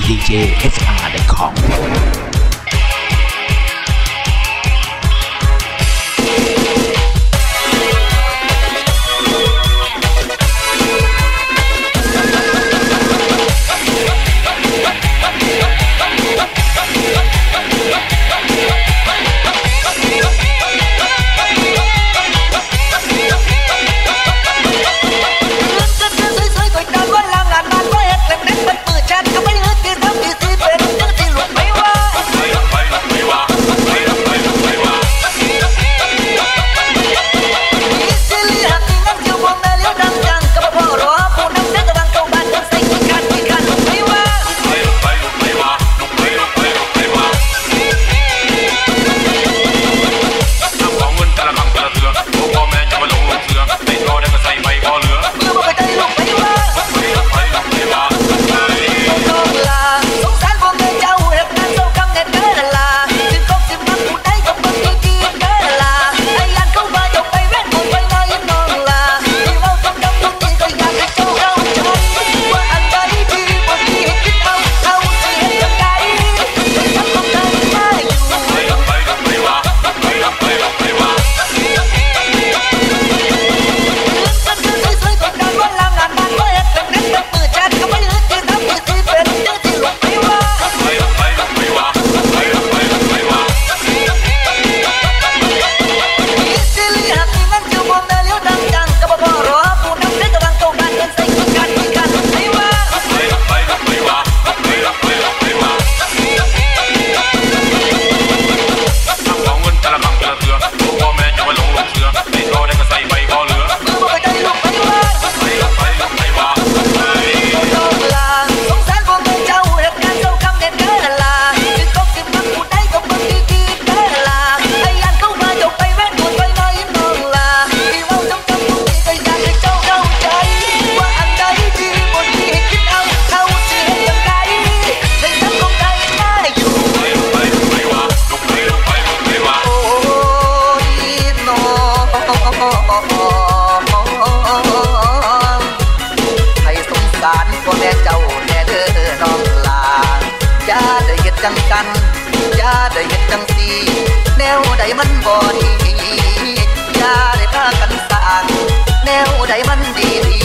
djfr.com จังกันอย่าได้เห็นจังสีแนวใดมันบ่ดีอย่าได้พากันสร้างแนวใดมันดีดี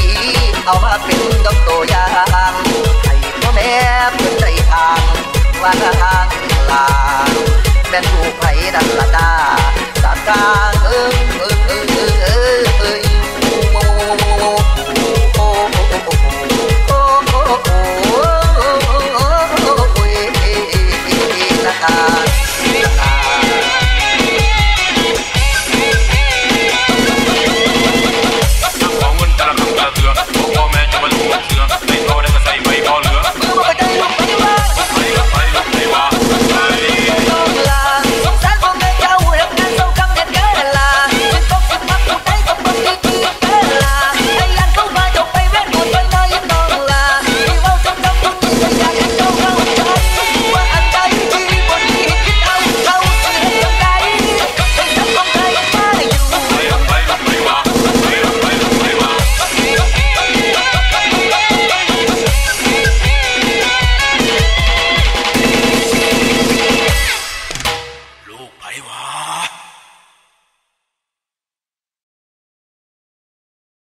เอามาเป็นดอกตัวอย่างให้พ่อแม่เพื่อนใจทางว่าทางลาแม่นถูกไผดันละ